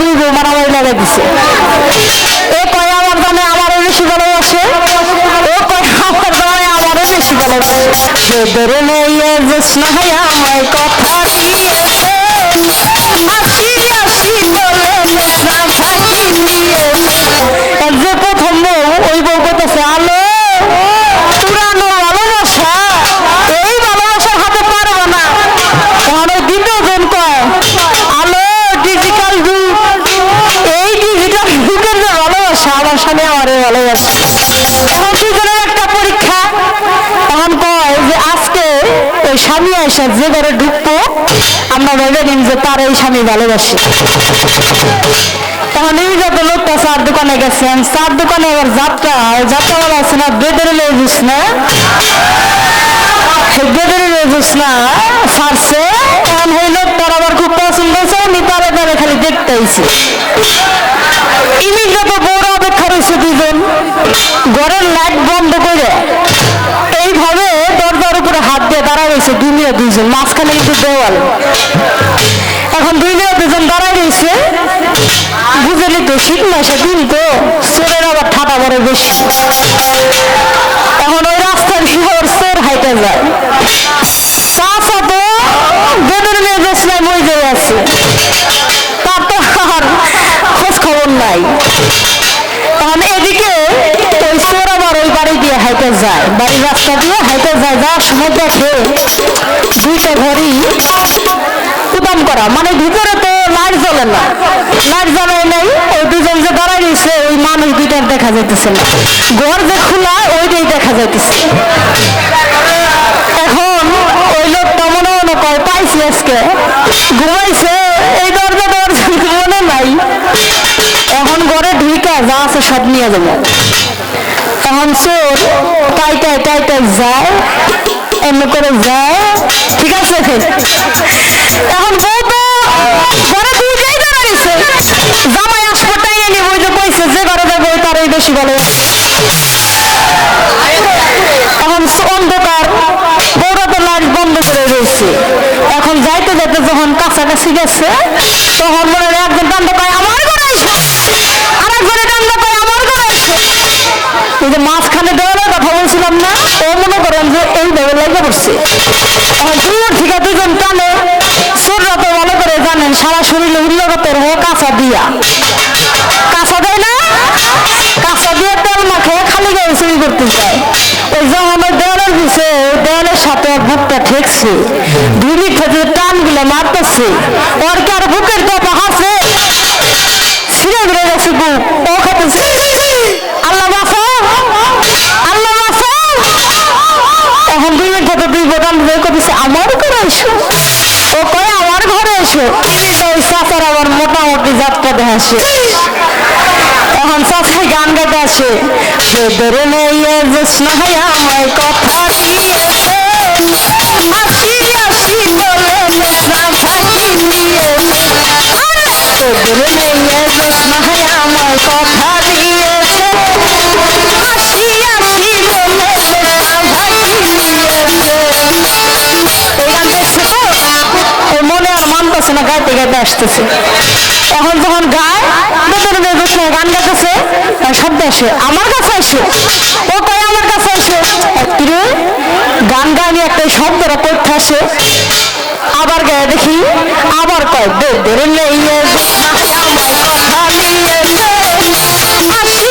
দুই বউ মারামারি লাগাই দিছে। এ কয় আমার দামে আমারও বেশি ভালোবাসে ও কয় দামে আমারও বেশি ভালোবাসে বেদরে নেইয়ে জোৎস্না হয় আমায় কথা দিয়েছে। স্বামী এসে যে ঘরে ঢুকবো, আমরা ভেবে নিন যে তার এই স্বামী ভালোবাসে যত লোকটা চার দোকানে গেছেন চার দোকানে আবার যাত্রা আছে না লেগিস না। খুব পছন্দ হয়েছে তারে খালি দেখতে বড় ঘরের লাইট বন্ধ করে, এইভাবে দরজার উপরে হাত দিয়ে দাঁড়া রয়েছে দুই দুইজন, মাঝখানে কিন্তু দেওয়াল। এখন দুই দুজন দাঁড়ায় রয়েছে। বুঝলি তো শীত মাসে দিন তো চোরের আবার ঠাটা পড়ে বেশি। এখন ওই রাস্তা দিয়ে ওর চোর হাইটে যায়। চাচা তো বেদের মেয়ে বেসলাই মই যায় আছে। তার তো খবর নাই। যায়। বাড়ির রাস্তা দিয়ে হাইটে যায় যাওয়ার সময় দেখে দুইটা ঘরই উদাম করা। মানে ভিতরে তো লাইট জ্বলে না। লাইট জ্বলায় নাই, ওই দুজন যে দাঁড়ায় রয়েছে, ওই মানুষ দুইটার দেখা যাইতেছে না। ঘর যে খোলা, ওইটাই দেখা যাইতেছে। এখন ওই লোকটা মনে মনে কয়, পাইছি আজকে। ঘুমাইছে, এই দরজা দরজা মনে নাই। এখন ঘরে ঢুকে যা আছে সব নিয়ে যাব। চোর টাইটাই টাইটাই যায় এমনি করে যায় ঠিক আছে এখন বউ তো ঘরে দুইটাই দাঁড়াইছে জামাই আসবে টাইনে নিব ওই যে কইছে যে ঘরে যাবে, তারই বেশি ভালো। এখন অন্ধকার, বউরা তো লাইট বন্ধ করে রয়েছে এখন যাইতে যাইতে যখন কাছাকাছি গেছে, তখন মনে হয় একজন পায় মাঝখানে দেওয়ালের কথা বলছিলাম না, ও মনে করেন যে এইভাবে লেগে পড়ছে দূর থেকে দুজন টানে চোররা তো ভালো করে জানেন, সারা শরীরে উল্লগতের হয়ে কাঁচা দিয়া। কাঁচা দেয় না? কাঁচা দিয়ে তেল মাখে, খালি গায়ে চুরি করতে যায়। ওই যখন ওই দেওয়ালের ওই দেওয়ালের সাথে বুকটা ঠেকছে। মিনিট যে টানগুলো মারতেছে। ওর কি আর বুকের কথা হাসে ছিঁড়ে বেড়ে গেছে বুক ও খাতেছে আল্লাহ বাঁচা আল্লাহ বাঁচা এখন দুই মিনিট থেকে দুই বোতাম বের করতেছে আমার ঘরে এসো ও কয় আমার ঘরে এসো তিনি তো ওই চাচার আবার মোটামুটি যাত্রা দেখাচ্ছে। এখন চাচাই গান গাইতে আসে। যে ধরে নেই যে হয় আমায় কথা দিয়েছে গাইতে আসতেছে। এখন যখন গায় বেতনে মেয়ে গান গাইতেছে শব্দ আসে, আমার কাছে আসে। ও কয়, আমার কাছে আসে। কিরে গান গাইনি একটা শব্দটা করতে আসে। আবার গায়ে দেখি, আবার কয় দে ধরে নেইয়ে আমায় কথা দিয়েছে আসি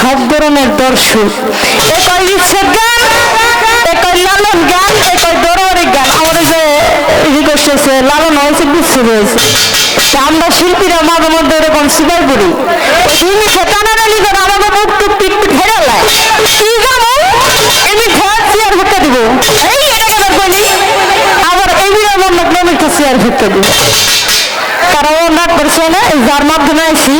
সব ধরনের দর্শক এ কয় ইচ্ছে গান এ কয় লালন গান এ কয় দরবারি গান। আমাদের যে ই করতেছে লালন হয়েছে বিশ্ব হয়েছে। আমরা শিল্পীরা মাঝে মধ্যে এরকম স্বীকার করি। ওই মিঠে টানাটানি করে আমাদের মুখ টুক পিট পিট হেরে কি গাবো এমনি ঘর চেয়ার হুক্কা দিব। এই এটা কথা কইনি আবার এই বিরাম মনে চেয়ার ভিক্ষা দিব। কারণ ওনার পরিচয় যার মাধ্যমে আইসি